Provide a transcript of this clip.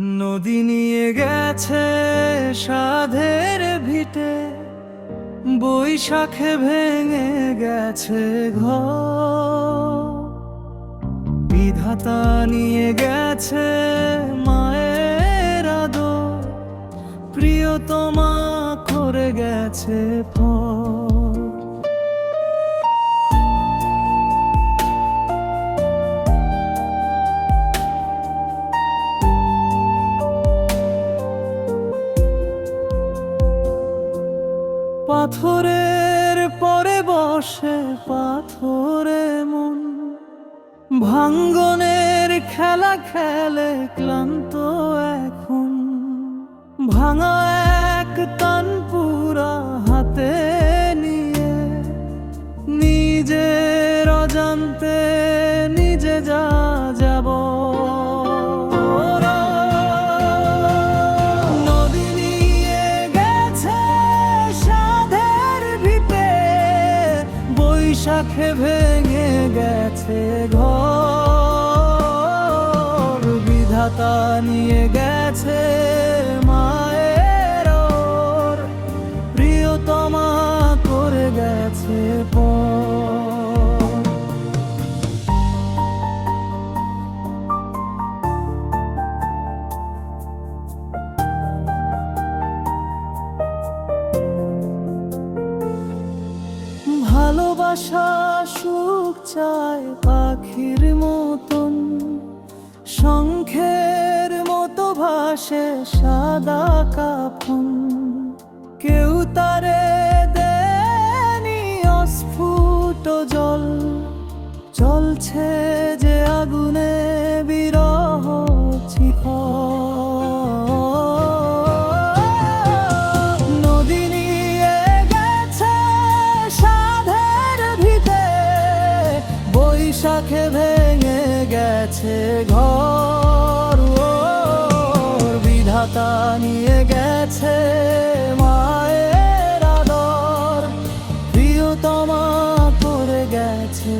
নদী নিয়ে গেছে সাধের ভিটে, বৈশাখে ভেঙে গেছে ঘর। বিধাতা নিয়ে গেছে মায়ের আদর, প্রিয়তমা করে গেছে ফল। পাথরের পরে বসে পাথরে মন। ভাঙ্গনের খেলা খেলে ক্লান্ত এখন। ভাঙা এক তান পুরা হাতে নিয়ে নিজের অজান্তে নিজে যা বৈশাখে ভেঙে গেছে ঘর বিধাতা নিয়ে গেছে ভালোবাসা সুখ চায় পাখির মতন। শঙ্খের মতো ভাসে সাদা কাফন। কেউ তারে দেনি অস্ফুট জল। চলছে যে আগুনে বিরহ চির শাখে ভেঙে গেছে ঘর ও বিধাতা নিয়ে গেছে মায়ের আদর। প্রিয়তমা করে গেছে